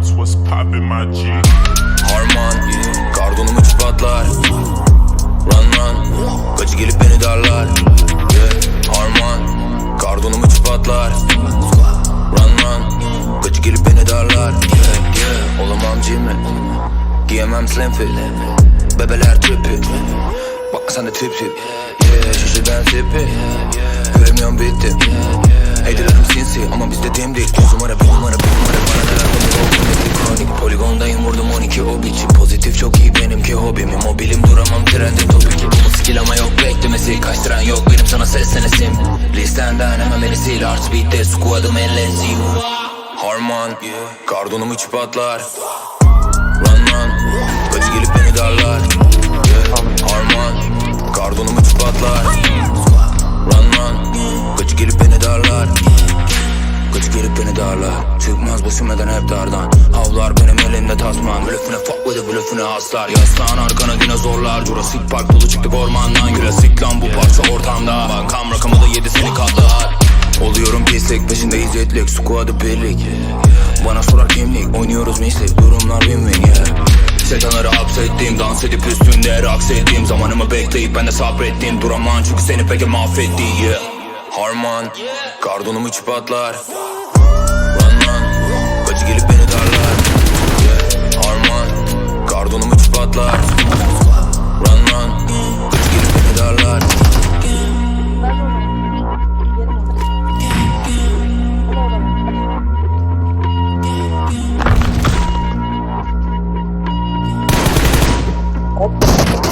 What's what's poppin' my G? Harman, kardonum üç patlar. Run run, kaçı gelip beni darlar. Yeah. Harman, kardonum üç patlar. Run run, kaçı gelip beni darlar. Yeah, yeah. Olamam Jimmy, giyemem slim fit. Bebeler tüpü, bakma sen de tip tip yeah, Şişi ben tipi, göremiyorum bitti Hey sinsi ama biz dediğim değil, kusum arabim Poligondayım vurdum 12 o biçi Pozitif çok iyi benimki hobimi. Mobilim duramam trendin topiki Bu skill ama yok beklemesi. Kaçtıran yok benim sana seslenesim. Listenden hemen beni sil. Art beat'te squad'ım ellezi Harman Kardonum içi patlar Run run. Gacı gelip beni darlar. Harman Kardonum içi patlar Run run. Gacı gelip beni darlar. Gacı gelip beni darlar. Çıkmaz bu sümeden hep dardan? Havlar benim blöfüne aslar. Yaslan arkana dinozorlar. Jurassic Park dolu çıktık ormandan. Klasik lan bu parça ortamda. Bankam rakamı da yedi seni katlar Oluyorum pislik peşindeyiz yetlik Squad'ı birlik. Bana sorar kimlik. Oynuyoruz mislik. Durumlar win win yeah. Şeytanları hapsettim Dans edip üstünde raks ettim. Zamanımı bekleyip ben de sabrettim. Duramam çünkü seni peki mahvetti yeah. Harman Kardonum içi Opa.